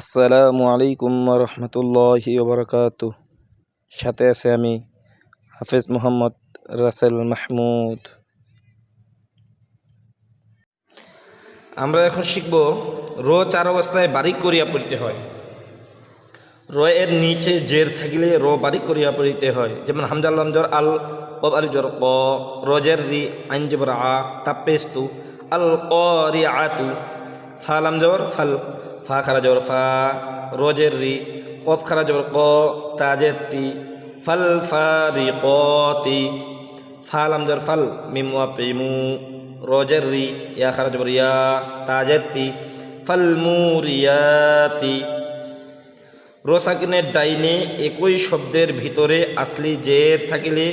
আসসালামু আলাইকুম রহমতুল্লাহি ওবরাকাত। সাথে আছে আমি হাফেজ মোহাম্মদ রাসেল মাহমুদ। আমরা এখন শিখব, রো চার অবস্থায় বারিক করিয়া পড়িতে হয়। র এর নিচে জের থাকিলে র বারিক করিয়া পড়িতে হয়। যেমন হামজাল লমজর আল কব আল জর ক, রজের রি আইন জবর আ, তাপেস্তু, আল ক রি আতু, ফা লামজর ফাল ফা খারা জবর ফা, রজের রি, কফ খারা জবর ক, তাজের তি, ফাল ফা রি ক তি ফা লামজর ফাল, মিম পেমু, রজের রি, ইয়া খারা জবর ইয়া, তাজের তি, ফাল মুরিয়াতি। রোসাকিনের ডাইনে একই শব্দের ভিতরে আসলি জের থাকিলে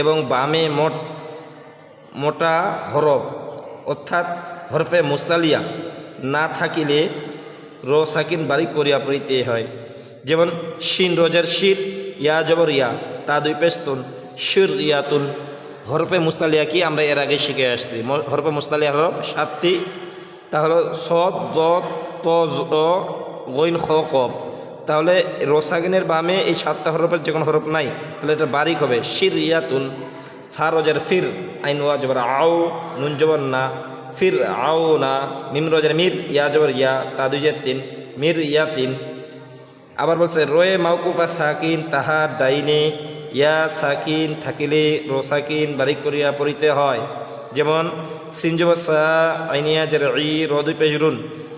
এবং বামে মোট, মোটা হরফ, অর্থাৎ হরফে মুস্তালিয়া, না থাকিলে রোসাকিন বাড়ি করিয়া পড়িতে হয়। যেমন শিন রোজার শির ইয়া জবর ইয়া তা দুই পেস্তুন শির ইয়াতুন হরফে মুস্তালিয়া কি? আমরা এর আগে শিখে আসছি। হরফে মুস্তালিয়া হরফ সাতটি। তা হলো সদ দ ত জ, অ, গইন খ কফ। তাহলে রোসাগিনের বামে এই সাতটা হরফের যে কোনো হরফ নাই তাহলে এটা বারিক হবে। শির ইয়াতুন ফা রোজার ফির আইন ওয়া জবর আও নুন জবর না। ফির আও না মিম রোজের মির, ইয়া জবর ইয়া, তা দুই তিন, মির ইয়া তিন। আবার বলছে, রয়ে মাউকুফা সাকিন, তাহা ডাইনে, ইয়া সাকিন, থাকিলে রোসাকিন বারিক করিয়া পড়িতে হয়। যেমন সিনজবসা আইনিয়া জের ই রদু পেজরুন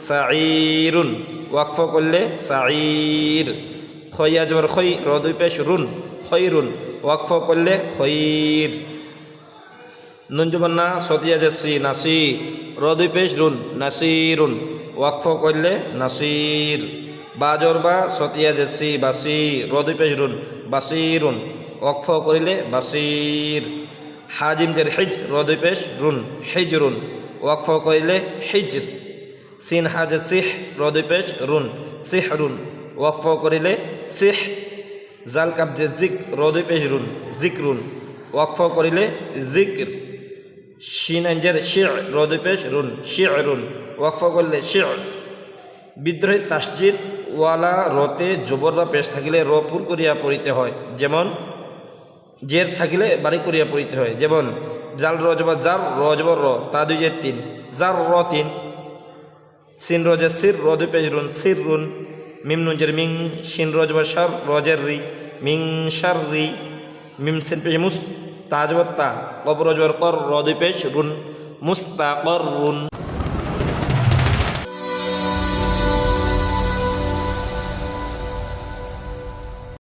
সাইরুন ওয়াকফ করলে সাইর খইয়া জবর খই রদু পেশ রুন খৈরুন ওয়াকফ করলে খৈর নুনজুবন্না সতিয়া জেসি নাসি রদুই পেশ রুন, নাসিরুন, ওয়াকফ করলে নাসির। বাজর বা সতিয়া জেসি বাসি রদুই পেশ রুন, বাসিরুন, ওয়াকফ করিলে বাসির। হাজিম জের হিজ রদুই পেশ রুন, হিজরুন, ওয়াকফ করিলে হিজর। সিন হাজে সিহ রদুই পেশ রুন, সিহরুন, ওয়াকফ করিলে সিহ। জাল কাবজে জিক রদুই পেশ রুন জিকরুন ওয়াকফ করিলে জিক্র শিন আঞ্জের শির, রদু পেশ রুন শিরুন ওয়াকফ করলে শির। বিদ্রোহী তাসজিদ ওয়ালা রতে জবর বা পেশ থাকিলে র পুর করিয়া পড়িতে হয়। যেমন, জের থাকিলে বাড়ি করিয়া পড়িতে হয়। যেমন, জাল রজবা জার রজবর র, তা দুই যে তিন। জার র তিন। সিন রজে সির, রদু রুন, সির রুন। মিম নুনজের মিং, শিন রজবা সার রজের রি। মিং সার রি। মিম সিন পেজ মুস তাজবত কবরজর কর রদু পেজ রুন মুস্তাকর রুন।